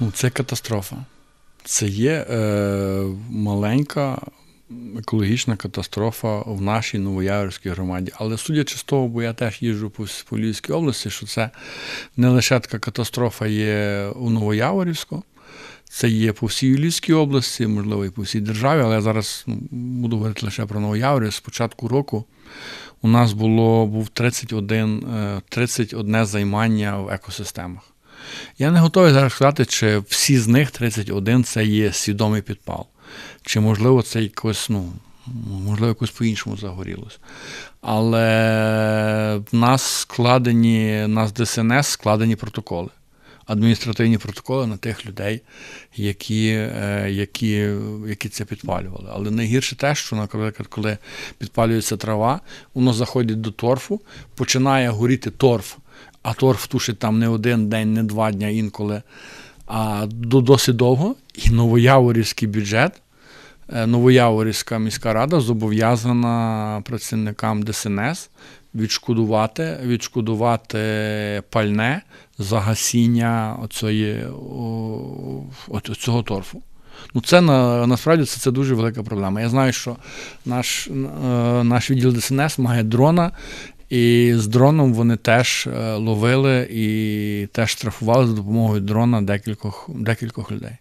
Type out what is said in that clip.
Ну, це катастрофа. Це є е, маленька екологічна катастрофа в нашій Новояворській громаді. Але судячи з того, бо я теж їжджу по, Львівській області, що це не лише така катастрофа є у Новояворівську, це є по всій Львівській області, можливо, і по всій державі, але я зараз ну, буду говорити лише про Новояворів. З початку року у нас було був 31, е, 31 займання в екосистемах. Я не готовий зараз сказати, чи всі з них 31 це є свідомий підпал. Чи можливо це якось, ну, можливо, якось по-іншому загорілося. Але в нас складені, в нас ДСНС складені протоколи. Адміністративні протоколи на тих людей, які е, які, які це підпалювали. Але найгірше те, що, наприклад, коли підпалюється трава, воно заходить до торфу, починає горіти торф, а торф тушить там не один день, не два дні інколи, а досить довго. І новояворівський бюджет, е, Новояворівська міська рада зобов'язана працівникам ДСНС відшкодувати, відшкодувати пальне за гасіння оцої, торфу. Ну, це на, насправді це, це дуже велика проблема. Я знаю, що наш, е, наш відділ ДСНС має дрона, і з дроном вони теж ловили і теж штрафували за допомогою дрона декількох, декількох людей.